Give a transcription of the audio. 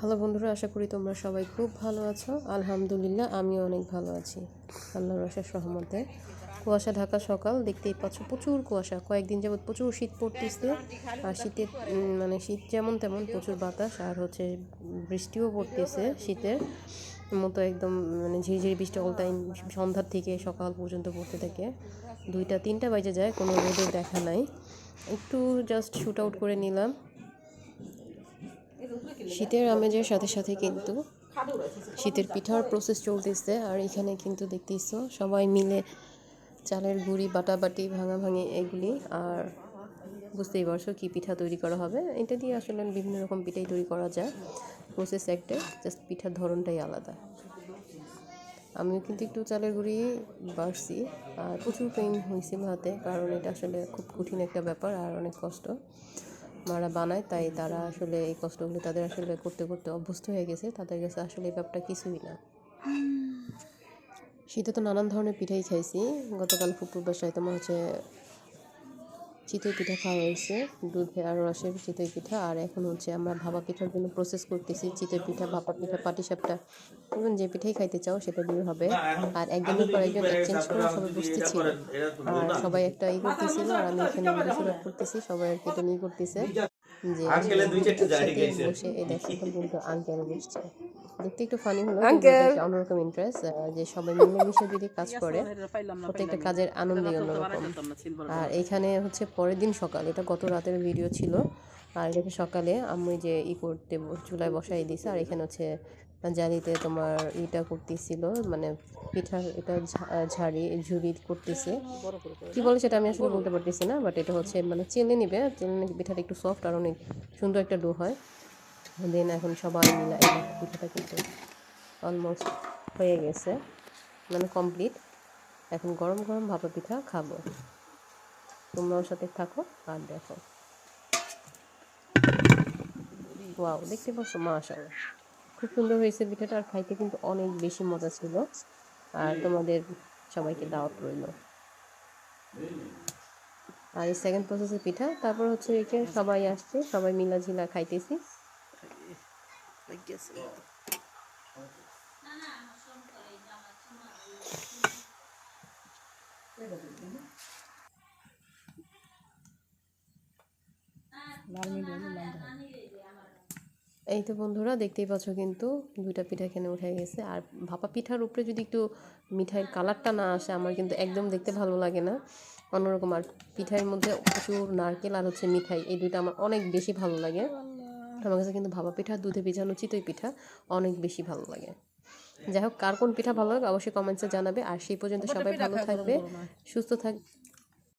Hello বন্ধুরা, আশা করি তোমরা সবাই খুব ভালো আছো। আলহামদুলিল্লাহ, আমিও অনেক ভালো আছি। আল্লাহর রসের সহমতে। কুয়াশা ঢাকা সকাল, দেখতেই পাচ্ছ প্রচুর কুয়াশা। কয়েকদিন যাবত প্রচুর শীত পড়তেছে। আর শীতের মানে শীত যেমন তেমন প্রচুর বাতাস, আর হচ্ছে বৃষ্টিও পড়তেছে শীতের মতো একদম মানে ঝিরিঝিরি বৃষ্টি অল টাইম সন্ধ্যার থেকে সকাল পর্যন্ত পড়তে থাকে। দুইটা, তিনটা বাজে যায়, কোনো রোদের দেখা নাই। একটু জাস্ট শুট আউট করে নিলাম। শীতের আমেজের সাথে সাথে কিন্তু শীতের পিঠার প্রসেস চলতেছে। আর এখানে কিন্তু দেখতেইছো, সবাই মিলে চালের গুঁড়ি, বাটাবাটি, ভাঙাভাঙি এগুলি। আর বুঝতেই পারছ কী পিঠা তৈরি করা হবে। এটা দিয়ে আসলে বিভিন্ন রকম পিঠাই তৈরি করা যায়। প্রসেস একটা জাস্ট পিঠার ধরনটাই আলাদা। আমিও কিন্তু একটু চালের গুঁড়ি বাড়ছি। আর প্রচুর পেন হয়েছিল হাতে কারণ এটা আসলে খুব কঠিন একটা ব্যাপার আর অনেক কষ্ট। মারা বানায়, তাই তারা আসলে এই কষ্টগুলো তাদের আসলে করতে করতে অভ্যস্ত হয়ে গেছে। তাদের কাছে আসলে এই ব্যাপারটা কিছুই না। শীতে তো নানান ধরনের পিঠাই খাইছি। গতকাল ফুপুর বাসায় তোমার হচ্ছে চিতই পিঠা খাওয়া হয়েছে দুধে আর রসের চিতই পিঠা। আর এখন হচ্ছে আমরা ভাপা পিঠার জন্য প্রসেস করতেছি চিতই পিঠা ভাপা পিঠা পাটিসাপটা এবং যে পিঠাই খাইতে চাও সেটা দিয়ে হবে। আর একদিনের পর একজন এক্সচেঞ্জ করে সবাই বসতেছিল আর সবাই একটা ই করতেছিল আর আমি এখানে করতেছি সবাই আর কি এটা নিয়ে করতেছে। যে দুই চারটে জারি সাথে বসে এই দেখো কিন্তু আঙ্কেল বসছে। দেখতে একটু ফানি হলো অন্যরকম ইন্টারেস্ট যে সবাই মিলেমিশে যদি কাজ করে প্রত্যেকটা কাজের আনন্দই অন্যরকম। আর এখানে হচ্ছে পরের দিন সকাল এটা গত রাতের ভিডিও ছিল। আর এটাকে সকালে আমি যে ই করতে চুলায় বসাই দিয়েছি। আর এখানে হচ্ছে জালিতে তোমার ইটা করতেছিল মানে পিঠা এটা ঝাড়ি, ঝুড়ি করতেছে। কি বলে সেটা আমি আসলে বলতে পারতেছি না বাট এটা হচ্ছে মানে চেলে নিবে, চেলে নিলে পিঠাটা একটু সফট আর অনেক সুন্দর একটা ডো হয়। দেন এখন সবাই মিলে পিঠাটা কিন্তু অলমোস্ট হয়ে গেছে মানে কমপ্লিট এখন গরম গরম ভাপা পিঠা খাব। তোমরাও সাথে থাকো আর দেখো। ওয়াও দেখতে পাচ্ছ, মাশাআল্লাহ। খুব সুন্দর হয়েছে পিঠাটা আর খাইতে কিন্তু অনেক বেশি মজা ছিল। আর তোমাদের সবাইকে দাওয়াত রইল। আর এই সেকেন্ড প্রসেসের পিঠা, তারপর হচ্ছে একে সবাই আসছে, সবাই মিলা ঝিলা খাইতেছি এই তো বন্ধুরা দেখতেই পাচ্ছ কিন্তু দুইটা পিঠা এখানে উঠে গেছে। আর ভাপা পিঠার উপরে যদি একটু মিঠাইয়ের কালারটা না আসে আমার কিন্তু একদম দেখতে ভালো লাগে না। অন্যরকম আর পিঠার মধ্যে প্রচুর নারকেল আর হচ্ছে মিঠাই এই দুইটা আমার অনেক বেশি ভালো লাগে। আমার কাছে কিন্তু ভাপা পিঠা দুধে ভিজানো চিতই পিঠা অনেক বেশি ভালো লাগে। যাই হোক কার কোন পিঠা ভালো লাগে অবশ্যই কমেন্টসে জানাবে। আর সেই পর্যন্ত সবাই ভালো থাকবে সুস্থ থাক